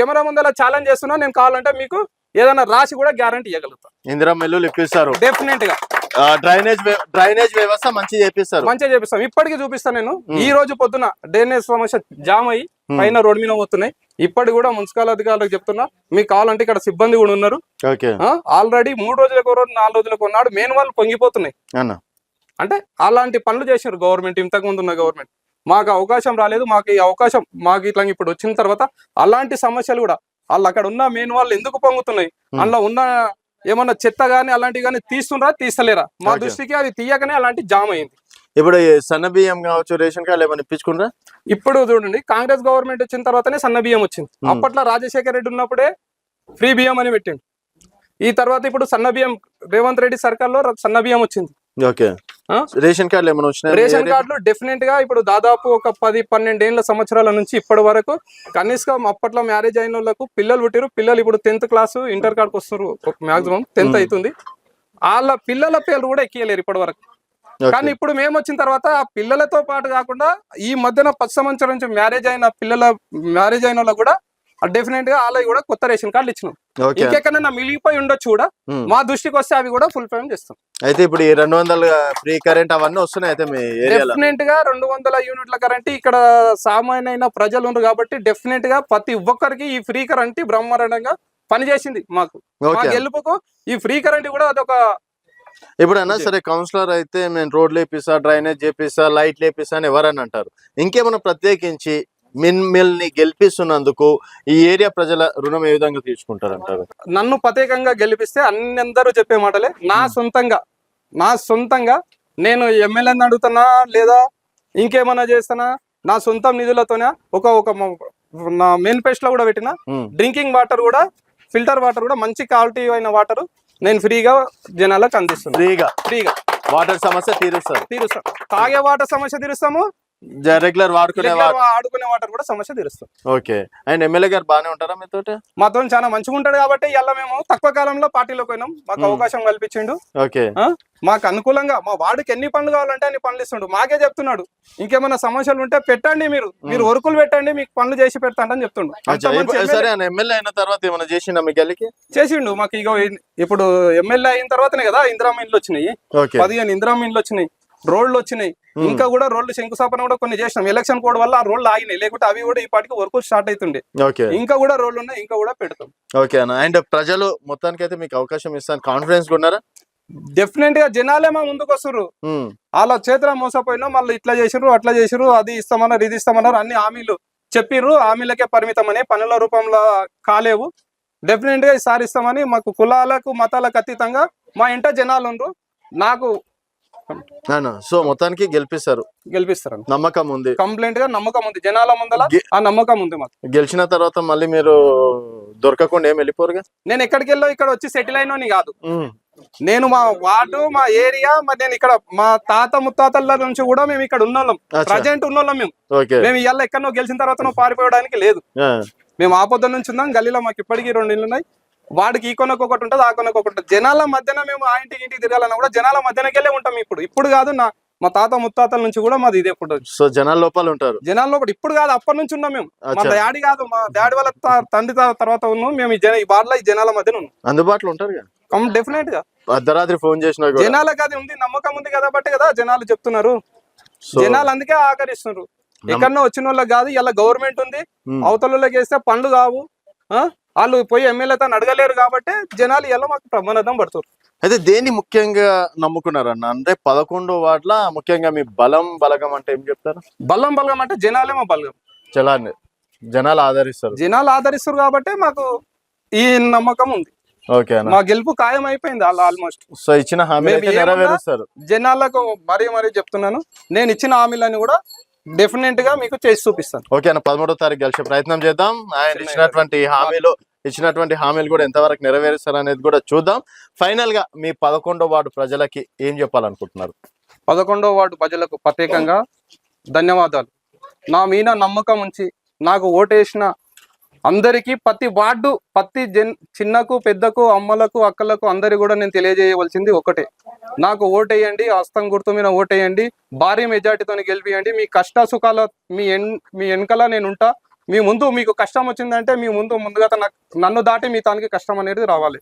Camera ముందర challenge చేస్తున్నా నేను కావాలంటే మీకు ఏదైనా రాసి కూడా గ్యారంటీ ఇవ్వగలుగుతా ఇందిరా మిల్లులు ఇప్పిస్తారు డెఫినెట్గా. డ్రైనేజ్ డ్రైనేజ్ వ్యవస్థ మంచిగా చేపిస్తారు. మంచిగా చేపిస్తాం. ఇప్పటికి చూపిస్తాను నేను. ఈ రోజు పొద్దున డ్రైనేజ్ సమస్య జామ్ అయ్యి. పైన రోడ్ మీద పోతున్నాయి. ఇప్పటికి కూడా మున్సిపల్ అధికారులకు చెప్తున్నా మీకు కావాలంటే ఇక్కడ సిబ్బంది కూడా ఉన్నారు. ఆల్రెడీ మూడు రోజులకు రోజు నాలుగు రోజులకు ఉన్నాడు మెయిన్ వాళ్ళు పొంగిపోతున్నాయి. అంటే అలాంటి పనులు చేశారు గవర్నమెంట్ ఇంతకు ముందు ఉన్న గవర్నమెంట్. మాకు అవకాశం రాలేదు మాకు ఈ అవకాశం మాకు ఇట్లా ఇప్పుడు వచ్చిన తర్వాత అలాంటి సమస్యలు కూడా వాళ్ళు అక్కడ ఉన్న మెయిన్ వాళ్ళు ఎందుకు పొంగుతున్నాయి. అందులో ఉన్న ఏమన్నా చెత్త గానీ అలాంటివి కానీ తీస్తుండ్రా తీస్తలేరా మా. దృష్టికి అవి తీయకనే అలాంటి జామ్ అయింది ఇప్పుడు సన్న బియ్యం కావచ్చు రేషన్ కార్డు ఏమైనా ఇప్పించుకుంటారా ఇప్పుడు చూడండి కాంగ్రెస్ గవర్నమెంట్ వచ్చిన తర్వాతనే సన్న బియ్యం వచ్చింది. అప్పట్లో రాజశేఖర రెడ్డి ఉన్నప్పుడే ఫ్రీ బియ్యం అని పెట్టిండు ఈ తర్వాత ఇప్పుడు సన్న బియ్యం రేవంత్ రెడ్డి సర్కార్లో సన్న బియ్యం వచ్చింది ఓకే? రేషన్ కార్డులు ఏమైనా వచ్చినాయి? రేషన్ కార్డులు డెఫినెట్గా ఇప్పుడు దాదాపు ఒక పది పన్నెండేళ్ళ సంవత్సరాల నుంచి ఇప్పటి వరకు కనీసం అప్పట్లో మ్యారేజ్ అయిన వాళ్ళకు పిల్లలు పుట్టిరు పిల్లలు ఇప్పుడు టెన్త్ క్లాస్ ఇంటర్ కార్డ్కి వస్తారు మాక్సిమం టెన్త్. అవుతుంది వాళ్ళ పిల్లల పేర్లు కూడా ఎక్కియలేరు ఇప్పటి వరకు. కానీ ఇప్పుడు మేము వచ్చిన తర్వాత ఆ పిల్లలతో పాటు కాకుండా ఈ మధ్యన పది సంవత్సరం నుంచి మ్యారేజ్ అయిన పిల్లల మ్యారేజ్ అయిన వాళ్ళకు కూడా డెఫినెట్గా వాళ్ళకి కూడా కొత్త రేషన్ కార్డులు ఇచ్చినాం. ఇంకెక్కడైనా మిగిలిపోయి ఉండొచ్చు కూడా. మా దృష్టికి వస్తే అవి కూడా ఫుల్ పేమెంట్ చేస్తాం. అయితే ఇప్పుడు ఈ రెండు వందల ఫ్రీ కరెంట్ అవన్నీ వస్తున్నాయి అయితే మీ డెఫినెట్గా రెండు వందల యూనిట్ల కరెంట్ ఇక్కడ సామాన్యమైన ప్రజలు ఉన్నారు కాబట్టి డెఫినెట్గా ప్రతి ఒక్కరికి ఈ ఫ్రీ కరెంట్ బ్రహ్మాండంగా పనిచేసింది మాకు. గెలుపుకు ఈ ఫ్రీ కరెంట్ కూడా అదొక ఇప్పుడు అన్నా సరే కౌన్సిలర్ అయితే నేను రోడ్లు వేపిస్తా డ్రైనేజ్ చేపిస్తా లైట్లు వేపిస్తా అని ఎవరని అంటారు? ఇంకేమైనా ప్రత్యేకించి మిన్ మిల్ని గెలిపిస్తున్నందుకు ఈ ఏరియా ప్రజల రుణం ఏ విధంగా తీసుకుంటారు అంటారు నన్ను ప్రత్యేకంగా గెలిపిస్తే అన్ని అందరూ చెప్పే మాటలే. నా సొంతంగా నా సొంతంగా నేను ఎమ్మెల్యేని అడుగుతున్నా లేదా ఇంకేమన్నా చేస్తానా నా సొంత నిధులతోనే ఒక ఒక నా మేనిఫెస్టోలో కూడా పెట్టిన. డ్రింకింగ్ వాటర్ కూడా ఫిల్టర్ వాటర్ కూడా మంచి క్వాలిటీ అయిన వాటర్ నేను ఫ్రీగా జనాలకు అందిస్తున్నాను ఫ్రీగా? ఫ్రీగా. వాటర్ సమస్య తీరుస్తారు తీరుస్తాం. తాగే వాటర్ సమస్య తీరుస్తాము రెగ్యులర్ వాడుకునే ఆడుకునే వాటర్ కూడా సమస్య తీరుస్తాం ఓకే. అండ్ ఎమ్మెల్యే గారు బాగానే ఉంటారా మీతోటి మాతో చాలా మంచిగా ఉంటాడు కాబట్టి ఇలా మేము తక్కువ కాలంలో పార్టీలోకి పోయినాం. మాకు. అవకాశం కల్పించిండు. ఓకే? మాకు అనుకూలంగా మా వాడికి ఎన్ని పనులు కావాలంటే అన్ని పనులు ఇస్తుండు. మాకే చెప్తున్నాడు. ఇంకేమైనా సమస్యలు ఉంటే పెట్టండి మీరు. మీరు వర్కులు పెట్టండి మీకు పనులు చేసి పెడతాండి చెప్తుండు. సరే ఎమ్మెల్యే అయిన తర్వాత ఏమైనా చేసిండా మీ గల్లికి? చేసిండు. మాకు ఇగో ఇ- ఇప్పుడు ఎమ్మెల్యే అయిన తర్వాతనే కదా ఇందిరామ ఇండ్లు వచ్చినాయి. పదిహేను ఇందిరామ ఇండ్లు వచ్చినాయి. రోడ్లు వచ్చినాయి. ఇంకా కూడా రోడ్లు శంకుస్థాపన కూడా కొన్ని చేసినాం. ఎలక్షన్ కోడ్ వల్ల ఆ రోడ్లు ఆగినాయి. లేకుంటే అవి కూడా ఈ పాటికి వర్క్ స్టార్ట్ అవుతుండే ఓకే. ఇంకా కూడా రోడ్లు ఉన్నాయి ఇంకా కూడా పెడతాం. ఓకే అన్న. అండ్ ప్రజలు మొత్తానికి అయితే మీకు అవకాశం ఇస్తాను. కాన్ఫిడెన్స్ ఉన్నారా? డెఫినెట్గా జనాలే మా ముందుకు ఉమ్, వాళ్ళ చేతుల మోసపోయినా మళ్ళీ ఇట్లా చేసిర్రు అట్లా చేసిర్రు అది ఇస్తామన్నారు ఇది ఇస్తామన్నారు అన్ని హామీలు చెప్పిర్రు. హామీలకే పరిమితమని పనుల రూపంలో కాలేవు. డెఫినెట్గా ఈసారి ఇస్తామని మాకు కులాలకు మతాలకు అతీతంగా మా ఇంట జనాలు ఉండ్రు నాకు సో మొత్తానికి గెలిపిస్తారు. గెలిపిస్తారు నమ్మకం ఉంది. కంప్లైంట్గా నమ్మకం ఉంది. జనాల ముందల ఆ నమ్మకం ఉంది మాకు. గెలిచిన తర్వాత మళ్ళీ మీరు దొరకకుండా ఏం వెళ్ళిపోరుగా నేను ఎక్కడికి వెళ్ళో ఇక్కడ వచ్చి సెటిల్ అయినోని కాదు. నేను మా వార్డు మా ఏరియా మరి నేను ఇక్కడ మా తాత ముత్తాతల నుంచి కూడా మేము ఇక్కడ ఉన్నోళ్ళం. ప్రజెంట్ ఉన్నోళ్ళం మేము. మేము ఇవాళ ఎక్కడో గెలిచిన తర్వాత నువ్వు పారిపోవడానికి లేదు. మేము ఆ పొద్దు నుంచి ఉన్నాం. గల్లీలో మాకు ఇప్పటికీ రెండు ఇళ్ళు ఉన్నాయి. వాడికి ఈ కొనకు ఒకటి ఉంటుంది ఆ కొనకు ఒకటి ఉంటుంది. జనాల మధ్యన మేము ఆ ఇంటికి ఇంటికి తిరగాలన్నా కూడా జనాల మధ్యనకెళ్ళే ఉంటాం ఇప్పుడు. ఇప్పుడు కాదు నా మా తాత ముత్తాతల నుంచి కూడా మాది ఇదే ఇప్పుడు సో జనాల లోపల ఉంటారు. జనాల్లో ఒకటి ఇప్పుడు కాదు అప్పటి నుంచి ఉన్నాం మేము. మా డాడీ కాదు మా డాడీ వాళ్ళ తండ్రి తర్వాత ఉన్నాం. మేము ఈ జన ఈ బార్లో ఈ జనాల మధ్యన ఉన్నాం. అందుబాటులో ఉంటారు డెఫినెట్గా. అర్ధరాత్రి ఫోన్ చేసినా జనాలకు అది ఉంది నమ్మకం ఉంది కదా బట్టి కదా జనాలు చెప్తున్నారు. జనాలు అందుకే ఆకరిస్తున్నారు. ఎక్కడో వచ్చిన వాళ్ళకి కాదు ఇలా గవర్నమెంట్ ఉంది. ఉమ్, అవతల వాళ్ళకి వేస్తే పనులు కావు? వాళ్ళు పోయి ఎమ్మెల్యేతో అడగలేరు కాబట్టి జనాలు ఎలా మాకు ప్రమాదం పడుతారు అయితే దేన్ని ముఖ్యంగా నమ్ముకున్నారన్న? అంటే పదకొండో వాట్ల ముఖ్యంగా మీ బలం బలగం అంటే ఏం చెప్తారు? బలం బలగం అంటే జనాలేమో బలగం. జలాన్ని జనాలు ఆదరిస్తారు. జనాలు ఆదరిస్తారు కాబట్టి మాకు ఈ నమ్మకం ఉంది. ఓకే అన్న. మా గెలుపు ఖాయం అయిపోయింది వాళ్ళు ఆల్మోస్ట్. సో ఇచ్చిన హామీ? నెరవేరుస్తారు. జనాలకు మరీ మరీ చెప్తున్నాను. నేను ఇచ్చిన హామీలని కూడా డెఫినెట్గా మీకు చేసి చూపిస్తాను. ఓకే అన్న పదమూడో తారీఖు గెలిచే ప్రయత్నం చేద్దాం. ఆయన ఇచ్చినటువంటి హామీలు ఇచ్చినటువంటి హామీలు కూడా ఎంతవరకు నెరవేరుస్తారు అనేది కూడా చూద్దాం. ఫైనల్గా మీ పదకొండో వార్డు ప్రజలకి ఏం చెప్పాలనుకుంటున్నారు? పదకొండవ వార్డు ప్రజలకు ప్రత్యేకంగా ధన్యవాదాలు. నా మీద నమ్మకం ఉంచి నాకు ఓటేసిన అందరికీ ప్రతి వార్డు ప్రతి జన్ చిన్నకు పెద్దకు అమ్మలకు అక్కలకు అందరి కూడా నేను తెలియజేయవలసింది ఒకటే. నాకు ఓటేయండి హస్తం గుర్తు మీద ఓటేయండి భారీ మెజార్టీతో గెలిపియండి. మీ కష్ట సుఖాల మీ ఎన్ మీ వెనకాల నేను ఉంటా. మీ ముందు మీకు కష్టం వచ్చిందంటే మీ ముందు ముందుగా నన్ను దాటి మీ తానికి కష్టం అనేది రావాలి.